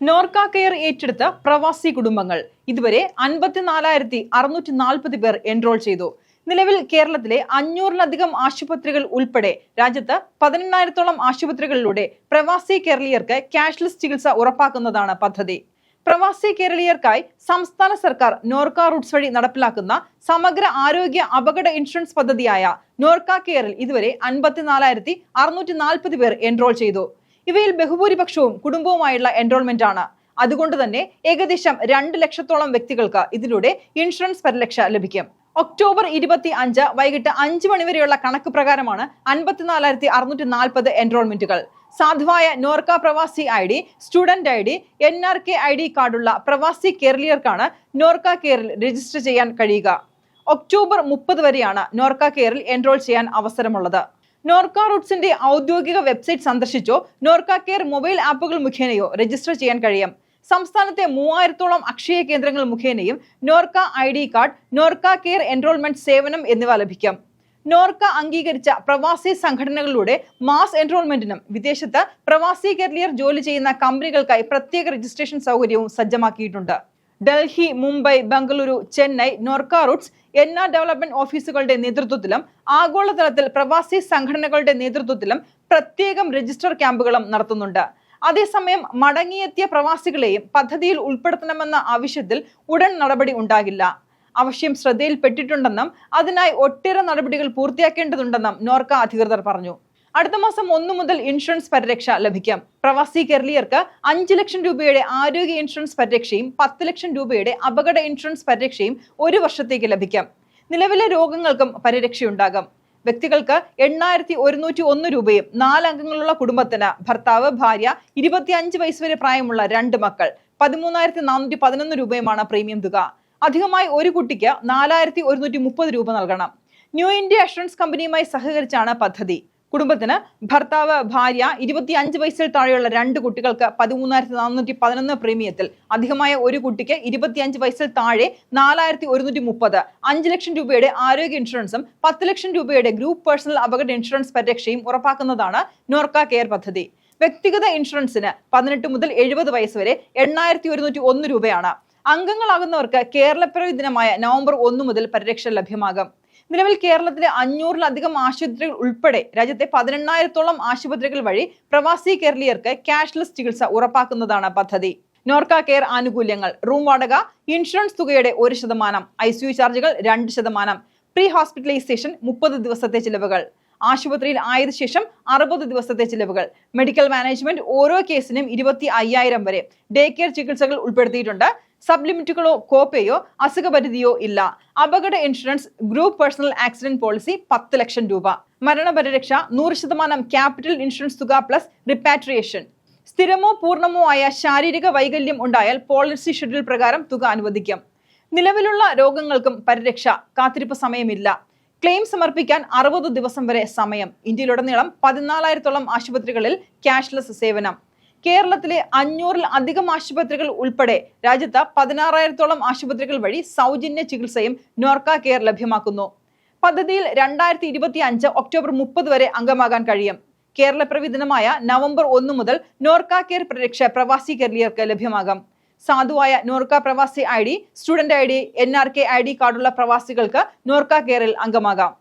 Norka care ഏറ്റെടുത്ത പ്രവാസി കുടുംബങ്ങൾ ഇതുവരെ അൻപത്തിനാലായിരത്തി അറുന്നൂറ്റി നാൽപ്പത് പേർ എൻറോൾ ചെയ്തു. നിലവിൽ കേരളത്തിലെ അഞ്ഞൂറിലധികം ആശുപത്രികൾ ഉൾപ്പെടെ രാജ്യത്ത് പതിനെണ്ണായിരത്തോളം ആശുപത്രികളിലൂടെ പ്രവാസി കേരളീയർക്ക് ക്യാഷ്ലെസ് ചികിത്സ ഉറപ്പാക്കുന്നതാണ് പദ്ധതി. പ്രവാസി കേരളീയർക്കായി സംസ്ഥാന സർക്കാർ നോർക്ക റൂട്ട്സ് വഴി നടപ്പിലാക്കുന്ന സമഗ്ര ആരോഗ്യ അപകട ഇൻഷുറൻസ് പദ്ധതിയായ നോർക്ക കെയറിൽ ഇതുവരെ അൻപത്തിനാലായിരത്തി അറുന്നൂറ്റി നാൽപ്പത് പേർ എൻറോൾ ചെയ്തു. ഇവയിൽ ബഹുഭൂരിപക്ഷവും കുടുംബവുമായുള്ള എൻറോൾമെന്റ് ആണ്. അതുകൊണ്ട് തന്നെ ഏകദേശം രണ്ട് ലക്ഷത്തോളം വ്യക്തികൾക്ക് ഇതിലൂടെ ഇൻഷുറൻസ് പരിരക്ഷ ലഭിക്കും. ഒക്ടോബർ ഇരുപത്തി അഞ്ച് വൈകിട്ട് അഞ്ച് മണിവരെയുള്ള കണക്ക് പ്രകാരമാണ് അൻപത്തിനാലായിരത്തി അറുന്നൂറ്റി നാൽപ്പത് എൻറോൾമെന്റുകൾ സാധുവായ Norka Pravasi I D student I D N R K I D കാർഡുള്ള പ്രവാസി കേരളീയർക്കാണ് നോർക്ക കെയറിൽ രജിസ്റ്റർ ചെയ്യാൻ കഴിയുക. ഒക്ടോബർ മുപ്പത് വരെയാണ് നോർക്ക കെയറിൽ എൻറോൾ ചെയ്യാൻ അവസരമുള്ളത്. നോർക്ക റൂട്ട്സിന്റെ ഔദ്യോഗിക വെബ്സൈറ്റ് സന്ദർശിച്ചോ നോർക്ക കെയർ മൊബൈൽ ആപ്പുകൾ മുഖേനയോ രജിസ്റ്റർ ചെയ്യാൻ കഴിയും. സംസ്ഥാനത്തെ മൂവായിരത്തോളം അക്ഷയ കേന്ദ്രങ്ങൾ മുഖേനയും Norka I D card Norka care enrolment സേവനം എന്നിവ ലഭിക്കും. നോർക്ക അംഗീകരിച്ച പ്രവാസി സംഘടനകളിലൂടെ മാസ് എൻറോൾമെന്റിനും വിദേശത്ത് പ്രവാസി കേരളീയർ ജോലി ചെയ്യുന്ന കമ്പനികൾക്കായി പ്രത്യേക രജിസ്ട്രേഷൻ സൗകര്യവും സജ്ജമാക്കിയിട്ടുണ്ട്. Delhi Mumbai Bengaluru Chennai Norka roots N R development ഓഫീസുകളുടെ നേതൃത്വത്തിലും ആഗോളതലത്തിൽ പ്രവാസി സംഘടനകളുടെ നേതൃത്വത്തിലും പ്രത്യേകം രജിസ്റ്റർ ക്യാമ്പുകളും നടത്തുന്നുണ്ട്. അതേസമയം മടങ്ങിയെത്തിയ പ്രവാസികളെയും പദ്ധതിയിൽ ഉൾപ്പെടുത്തണമെന്ന ആവശ്യത്തിൽ ഉടൻ നടപടി ഉണ്ടാകില്ല. ആവശ്യം ശ്രദ്ധയിൽപ്പെട്ടിട്ടുണ്ടെന്നും അതിനായി ഒട്ടേറെ നടപടികൾ പൂർത്തിയാക്കേണ്ടതുണ്ടെന്നും നോർക്ക അധികൃതർ പറഞ്ഞു. അടുത്ത മാസം ഒന്നു മുതൽ ഇൻഷുറൻസ് പരിരക്ഷ ലഭിക്കാം. പ്രവാസി കേരളീയർക്ക് അഞ്ച് ലക്ഷം രൂപയുടെ ആരോഗ്യ ഇൻഷുറൻസ് പരിരക്ഷയും പത്ത് ലക്ഷം രൂപയുടെ അപകട ഇൻഷുറൻസ് പരിരക്ഷയും ഒരു വർഷത്തേക്ക് ലഭിക്കാം. നിലവിലെ രോഗങ്ങൾക്കും പരിരക്ഷയുണ്ടാകും. വ്യക്തികൾക്ക് എണ്ണായിരത്തി ഒരുന്നൂറ്റി ഒന്ന് രൂപയും നാലംഗങ്ങളുള്ള കുടുംബത്തിന് ഭർത്താവ് ഭാര്യ ഇരുപത്തിയഞ്ച് വയസ്സ് വരെ പ്രായമുള്ള രണ്ട് മക്കൾ പതിമൂന്നായിരത്തി നാനൂറ്റി പതിനൊന്ന് രൂപയുമാണ് പ്രീമിയം തുക. അധികമായി ഒരു കുട്ടിക്ക് നാലായിരത്തി ഒരുന്നൂറ്റി മുപ്പത് രൂപ നൽകണം. ന്യൂ ഇന്ത്യ അഷുറൻസ് കമ്പനിയുമായി സഹകരിച്ചാണ് പദ്ധതി. കുടുംബത്തിന് ഭർത്താവ് ഭാര്യ ഇരുപത്തി അഞ്ച് വയസ്സിൽ താഴെയുള്ള രണ്ട് കുട്ടികൾക്ക് പതിമൂന്നായിരത്തി നാനൂറ്റി പതിനൊന്ന് പ്രീമിയത്തിൽ അധികമായ ഒരു കുട്ടിക്ക് ഇരുപത്തിയഞ്ച് വയസ്സിൽ താഴെ നാലായിരത്തി ഒരുന്നൂറ്റി മുപ്പത് അഞ്ച് ലക്ഷം രൂപയുടെ ആരോഗ്യ ഇൻഷുറൻസും പത്ത് ലക്ഷം രൂപയുടെ ഗ്രൂപ്പ് പേഴ്സണൽ അപകട ഇൻഷുറൻസ് പരിരക്ഷയും ഉറപ്പാക്കുന്നതാണ് നോർക്ക കെയർ പദ്ധതി. വ്യക്തിഗത ഇൻഷുറൻസിന് പതിനെട്ട് മുതൽ എഴുപത് വയസ്സ് വരെ എണ്ണായിരത്തി ഒരുന്നൂറ്റി ഒന്ന് രൂപയാണ്. അംഗങ്ങളാകുന്നവർക്ക് കേരളപ്പിറവി ദിനമായ നവംബർ ഒന്ന് മുതൽ പരിരക്ഷ ലഭ്യമാകും. നിലവിൽ കേരളത്തിലെ അഞ്ഞൂറിലധികം ആശുപത്രികൾ ഉൾപ്പെടെ രാജ്യത്തെ പതിനെണ്ണായിരത്തോളം ആശുപത്രികൾ വഴി പ്രവാസി കേരളീയർക്ക് ക്യാഷ്ലെസ് ചികിത്സ ഉറപ്പാക്കുന്നതാണ് പദ്ധതി. നോർക്ക കെയർ ആനുകൂല്യങ്ങൾ റൂം വാടക ഇൻഷുറൻസ് തുകയുടെ ഒരു ശതമാനം ഐ സി യു ചാർജുകൾ രണ്ട് ശതമാനം പ്രീ ഹോസ്പിറ്റലൈസേഷൻ മുപ്പത് ദിവസത്തെ ചിലവുകൾ ആശുപത്രിയിൽ ആയതിനു ശേഷം അറുപത് ദിവസത്തെ ചിലവുകൾ മെഡിക്കൽ മാനേജ്മെന്റ് ഓരോ കേസിനും ഇരുപത്തി അയ്യായിരം വരെ ഡേ കെയർ ചികിത്സകൾ ഉൾപ്പെടുത്തിയിട്ടുണ്ട്. സബ് ലിമിറ്റുകളോ കോപ്പയോ അസുഖപരിധിയോ ഇല്ല. അപകട insurance group personal accident policy പത്ത് ലക്ഷം രൂപ. മരണപരിരക്ഷ നൂറ് ശതമാനം ക്യാപിറ്റൽ ഇൻഷുറൻസ് തുക പ്ലസ് റിപ്പാട്രിയേഷൻ. സ്ഥിരമോ പൂർണമോ ആയ ശാരീരിക വൈകല്യം ഉണ്ടായാൽ പോളിസി ഷെഡ്യൂൾ പ്രകാരം തുക അനുവദിക്കും. നിലവിലുള്ള രോഗങ്ങൾക്കും പരിരക്ഷ കാത്തിരിപ്പ് സമയമില്ല. ക്ലെയിം സമർപ്പിക്കാൻ അറുപത് ദിവസം വരെ സമയം. ഇന്ത്യയിലുടനീളം പതിനാലായിരത്തോളം ആശുപത്രികളിൽ ക്യാഷ്ലെസ് സേവനം. കേരളത്തിലെ അഞ്ഞൂറിൽ അധികം ആശുപത്രികൾ ഉൾപ്പെടെ രാജ്യത്ത് പതിനാറായിരത്തോളം ആശുപത്രികൾ വഴി സൗജന്യ ചികിത്സയും നോർക്ക കെയർ ലഭ്യമാക്കുന്നു. പദ്ധതിയിൽ രണ്ടായിരത്തി ഇരുപത്തി അഞ്ച് ഒക്ടോബർ മുപ്പത് വരെ അംഗമാകാൻ കഴിയും. കേരളപ്പിറവി നവംബർ ഒന്ന് മുതൽ നോർക്ക കെയർ പരിരക്ഷ പ്രവാസി കേരളീയർക്ക് ലഭ്യമാകാം. സാധുവായ Norka Pravasi I D student I D N R K I D കാർഡുള്ള പ്രവാസികൾക്ക് നോർക്ക കെയറിൽ അംഗമാകാം.